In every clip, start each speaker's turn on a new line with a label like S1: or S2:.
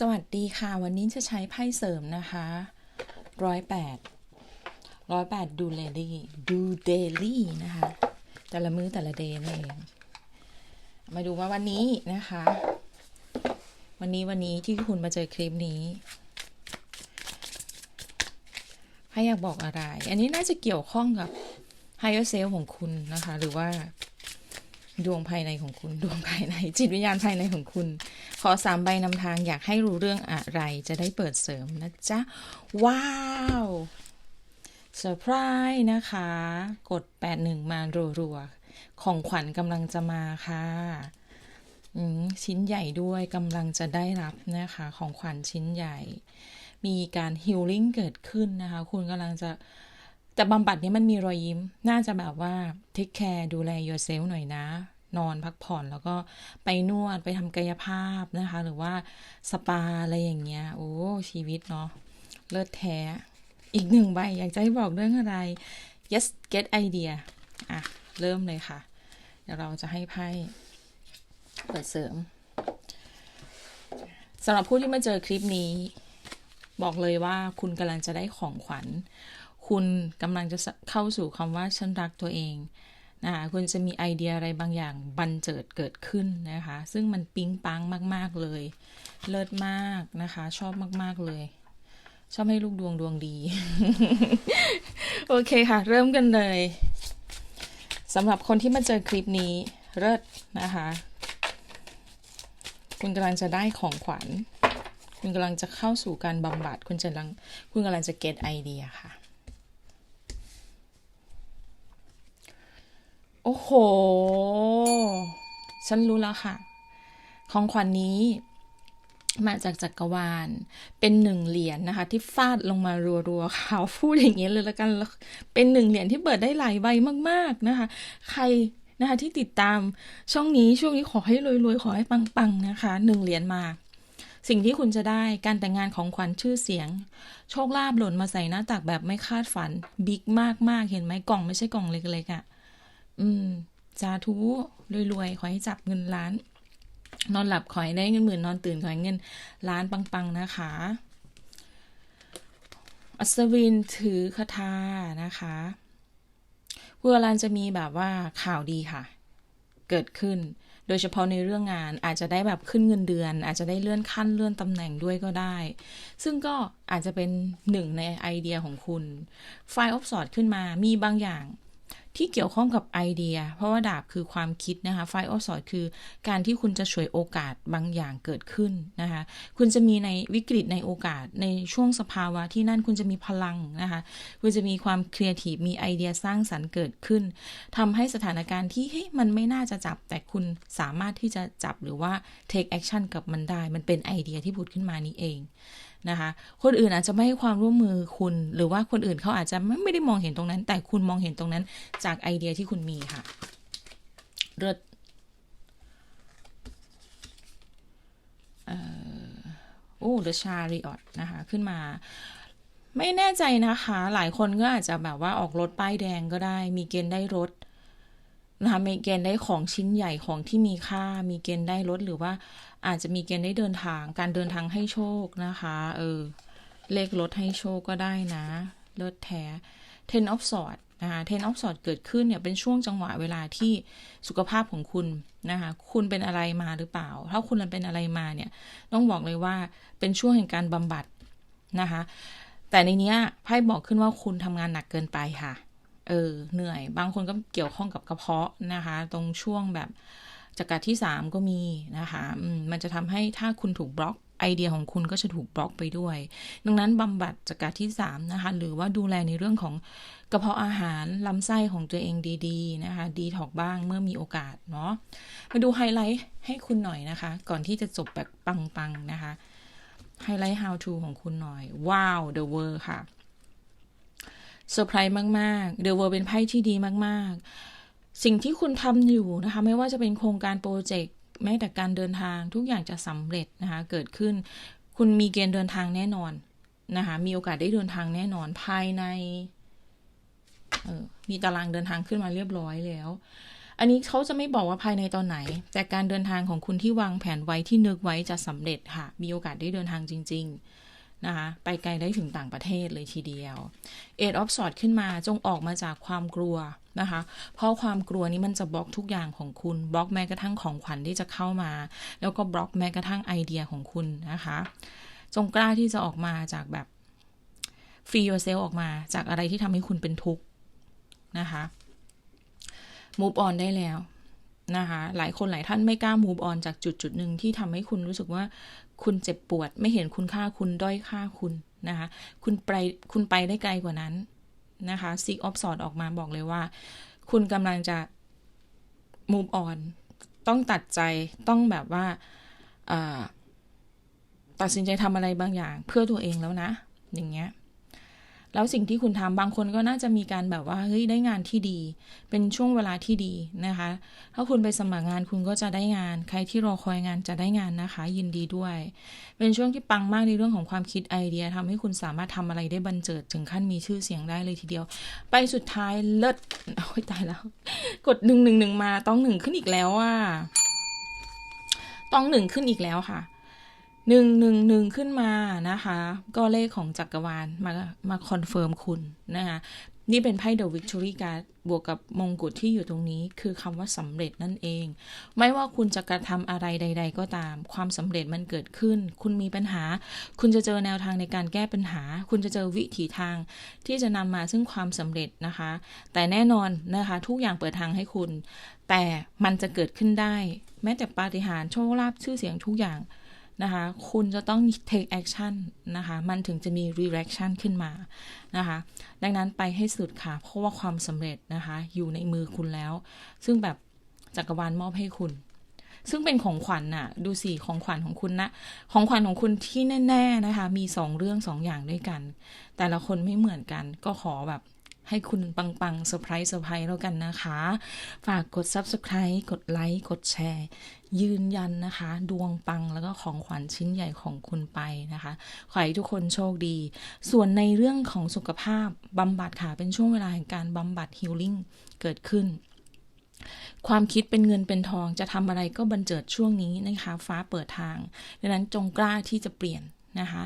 S1: สวัสดีค่ะ วันนี้จะใช้ไพ่เสริมนะคะร้อยแปดร้อยแปดดูเลลี่ดูเดลี่นะคะ แต่ละมื้อแต่ละเดย์นั่นเองมาดูว่าวันนี้นะคะ วันนี้วันนี้ที่คุณมาเจอคลิปนี้ไพ่อยากบอกอะไร อันนี้น่าจะเกี่ยวข้องกับ higher self ของคุณนะคะ หรือว่าดวงภายในของคุณ ดวงภายใน จิตวิญญาณภายในของคุณ ขอสามใบนำทางอยากให้รู้เรื่องอะไรจะได้เปิดเสริมนะจ๊ะ ว้าวเซอร์ไพรส์นะคะ กด 81 มารัวๆ ของขวัญกำลังจะมาค่ะอืมชิ้นใหญ่ด้วยกำลังจะได้รับนะคะ ของขวัญชิ้นใหญ่ มีการฮิลลิ่งเกิดขึ้นนะคะ คุณกำลังจะแต่บำบัดนี้มันมีรอยยิ้ม น่าจะแบบว่าเทคแคร์ดูแล yourself หน่อยนะ นอนพักผ่อนแล้วก็ไปนวดไปทำกายภาพนะคะ หรือว่าสปาอะไรอย่างเงี้ย โอ้ชีวิตเนาะเลิศแท้ อีกหนึ่งใบอยากจะให้บอกเรื่องอะไร yes get idea อะ เริ่มเลยค่ะ เดี๋ยวเราจะให้ไพ่เปิดเสริมสำหรับผู้ที่มาเจอคลิปนี้ บอกเลยว่าคุณกำลังจะได้ของขวัญ คุณกำลังจะเข้าสู่คำว่าฉันรักตัวเอง นะคะคุณจะมีไอเดียอะไรบางอย่างบันเจิดเกิดขึ้นนะคะ ซึ่งมันปิ๊งปังมาก ๆ เลย เลิศมากนะคะ ชอบมาก ๆ เลยชอบให้ลูกดวงดวงดี โอเคค่ะ เริ่มกันเลยสำหรับคนที่มาเจอคลิปนี้เลิศนะคะ คุณกำลังจะได้ของขวัญ คุณกำลังจะเข้าสู่การบำบัดคุณจะลังคุณกำลังจะเก็ตไอเดียค่ะ โอ้โห ฉันรู้แล้วค่ะ ของขวัญนนี้มาจากจักรวาล เป็นหนึ่งเหรียญนนะคะ ที่ฟาดลงมารัวๆค่ะพูดอย่างเงี้ยเลยแล้วกัน เป็นหนึ่งเหรียญที่เปิดได้หลายใบมากๆนะคะ ใครนะคะที่ติดตามช่องนี้ช่วงนี้ขอให้รวยๆ ขอให้ปังๆนะคะหนึ่งเหรียญมา สิ่งที่คุณจะได้การแต่งงานของขวัญชื่อเสียง โชคลาภหล่นมาใส่หน้าตักแบบไม่คาดฝัน บิ๊กมากๆ เห็นไหมกล่องไม่ใช่กล่องเล็กๆอะ่ะ อืมสาธุรวยๆ ขอให้จับเงินล้าน นอนหลับขอให้ได้เงินหมื่นนอนตื่นขอให้เงินล้านปังๆนะคะ อัศวินถือคาถานะคะผู้อลันจะมีแบบว่าข่าวดีค่ะ เกิดขึ้น โดยเฉพาะในเรื่องงานอาจจะได้แบบขึ้นเงินเดือน อาจจะได้เลื่อนขั้นเลื่อนตำแหน่งด้วยก็ได้ ซึ่งก็อาจจะเป็นหนึ่งในไอเดียของคุณ ไฟออฟสอดขึ้นมามีบางอย่าง ที่เกี่ยวข้องกับไอเดีย เพราะว่าดาบคือความคิดนะคะไฟออสอดคือการที่คุณจะช่วยโอกาสบางอย่างเกิดขึ้นนะคะ คุณจะมีในวิกฤตในโอกาสในช่วงสภาวะที่นั่นคุณจะมีพลังนะคะ คุณจะมีความครีเอทีฟมีไอเดียสร้างสรรค์เกิดขึ้นทำให้สถานการณ์ที่เฮ้ยมันไม่น่าจะจับ แต่คุณสามารถที่จะจับหรือว่า take action กับมันได้ มันเป็นไอเดียที่ผุดขึ้นมานี้เอง นะคะ คนอื่นอาจจะไม่ให้ความร่วมมือคุณ หรือว่าคนอื่นเขาอาจจะไม่ได้มองเห็นตรงนั้น แต่คุณมองเห็นตรงนั้นจากไอเดียที่คุณมีค่ะเลิศโอ้เดชาริออตนะคะ ขึ้นมาไม่แน่ใจนะคะ หลายคนก็อาจจะแบบว่าออกรถป้ายแดงก็ได้ มีเกณฑ์ได้รถ นะคะมีเกณฑ์ได้ของชิ้นใหญ่ของที่มีค่า มีเกณฑ์ได้รถหรือว่า อาจจะมีเกณฑ์ได้เดินทาง การเดินทางให้โชคนะคะ เออ เลขรถให้โชคก็ได้นะเลิศแท้ ten of swords นะคะ ten of swords เกิดขึ้นเนี่ยเป็นช่วงจังหวะเวลาที่สุขภาพของคุณนะคะ คุณเป็นอะไรมาหรือเปล่า ถ้าคุณเป็นอะไรมาเนี่ย ต้องบอกเลยว่าเป็นช่วงแห่งการบำบัดนะคะ แต่ในนี้ไพ่บอกขึ้นว่าคุณทำงานหนักเกินไปค่ะ เออเหนื่อย บางคนก็เกี่ยวข้องกับกระเพาะนะคะ ตรงช่วงแบบจากรที่ 3 ก็มีนะคะมันจะทำให้ถ้าคุณถูกบล็อกไอเดียของคุณก็จะถูกบล็อกไปด้วย ดังนั้นบำบัดจากการที่ 3 นะคะ หรือว่าดูแลในเรื่องของกระเพาะอาหารลำไส้ของตัวเองดีๆนะคะ ดีถอกบ้างเมื่อมีโอกาสเนาะ มาดูไฮไลท์ให้คุณหน่อยนะคะ ก่อนที่จะจบแบบปังๆนะคะ ไฮไลท์ how to ของคุณหน่อย ว้าว the world ค่ะ เซอร์ไพรส์มากๆ the world เป็นไพ่ที่ดีมากๆ สิ่งที่คุณทำอยู่นะคะ ไม่ว่าจะเป็นโครงการโปรเจกต์แม้แต่การเดินทางทุกอย่างจะสำเร็จนะคะ เกิดขึ้น คุณมีเกณฑ์เดินทางแน่นอนนะคะ มีโอกาสได้เดินทางแน่นอนภายในมีตารางเดินทางขึ้นมาเรียบร้อยแล้ว อันนี้เขาจะไม่บอกว่าภายในตอนไหน แต่การเดินทางของคุณที่วางแผนไว้ที่นึกไว้จะสำเร็จค่ะ มีโอกาสได้เดินทางจริง ๆ นะคะไปไกลได้ถึงต่างประเทศเลยทีเดียวเอ็ดออฟสอดขึ้นมาจงออกมาจากความกลัวนะคะ เพราะความกลัวนี้มันจะบล็อกทุกอย่างของคุณบล็อกแม้กระทั่งของขวัญที่จะเข้ามา แล้วก็บล็อกแม้กระทั่งไอเดียของคุณนะคะ จงกล้าที่จะออกมาจากแบบฟรี yourself ออกมาจากอะไรที่ทำให้คุณเป็นทุกข์นะคะ move on ได้แล้ว นะคะหลายคนหลายท่านไม่กล้า move on จากจุดจุดหนึ่งที่ทำให้คุณรู้สึกว่าคุณเจ็บปวด ไม่เห็นคุณค่าคุณด้อยค่าคุณนะคะคุณไปคุณไปได้ไกลกว่านั้นนะคะ seek of s o r t ออกมาบอกเลยว่า คุณกำลังจะ move on ต้องตัดใจต้องแบบว่าตัดสินใจทำอะไรบางอย่างเพื่อตัวเองแล้วนะ อย่างเงี้ย แล้วสิ่งที่คุณทำบางคนก็น่าจะมีการแบบว่าเฮ้ยได้งานที่ดี เป็นช่วงเวลาที่ดีนะคะ ถ้าคุณไปสมัครงานคุณก็จะได้งาน ใครที่รอคอยงานจะได้งานนะคะ ยินดีด้วย เป็นช่วงที่ปังมากในเรื่องของความคิดไอเดียทำให้คุณสามารถทำอะไรได้บันเจิดถึงขั้นมีชื่อเสียงได้เลยทีเดียว ไปสุดท้ายเลิศโอ้ยตายแล้ว กดหนึ่งหนึ่งหนึ่งมาต้องหนึ่งขึ้นอีกแล้วว่าต้องหนึ่งขึ้นอีกแล้วค่ะ หนึ่งหนึ่งหนึ่งขึ้นมานะคะ ก็เลขของจักรวาลมามาคอนเฟิร์มคุณนะคะนี่เป็นไพ่ The Victory Card บวกกับมงกุฎที่อยู่ตรงนี้ คือคำว่าสำเร็จนั่นเอง ไม่ว่าคุณจะกระทำอะไรใด ๆ ก็ตาม ความสำเร็จมันเกิดขึ้น คุณมีปัญหา คุณจะเจอแนวทางในการแก้ปัญหา คุณจะเจอวิถีทางที่จะนำมาซึ่งความสำเร็จนะคะ แต่แน่นอนนะคะ ทุกอย่างเปิดทางให้คุณ แต่มันจะเกิดขึ้นได้ แม้แต่ปาฏิหาริย์โชคลาภชื่อเสียงทุกอย่าง นะคะ คุณจะต้อง take action นะคะ มันถึงจะมี reaction ขึ้นมานะคะ ดังนั้นไปให้สุดค่ะ เพราะว่าความสำเร็จนะคะ อยู่ในมือคุณแล้ว ซึ่งแบบจักรวาลมอบให้คุณ ซึ่งเป็นของขวัญน่ะ ดูสิของขวัญของคุณนะ ของขวัญของคุณที่แน่ ๆนะคะ มีสองเรื่องสองอย่างด้วยกัน แต่ละคนไม่เหมือนกัน ก็ขอแบบ ให้คุณปังๆเซอร์ไพรส์เซอร์ไพรส์แล้วกันนะคะ ฝากกด Subscribe กดไลค์กดแชร์ ยืนยันนะคะ ดวงปังแล้วก็ของขวัญชิ้นใหญ่ของคุณไปนะคะ ขอให้ทุกคนโชคดี ส่วนในเรื่องของสุขภาพบำบัดค่ะ เป็นช่วงเวลาแห่งการบำบัดฮิลลิ่งเกิดขึ้นความคิดเป็นเงินเป็นทองจะทำอะไรก็บันเจิดช่วงนี้นะคะ ฟ้าเปิดทางดังนั้นจงกล้าที่จะเปลี่ยนนะคะ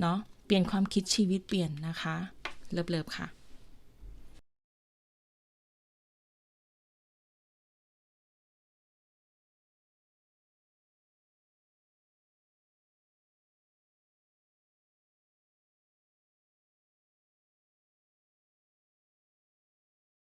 S1: เนาะเปลี่ยนความคิดชีวิตเปลี่ยนนะคะ เลิฟๆค่ะ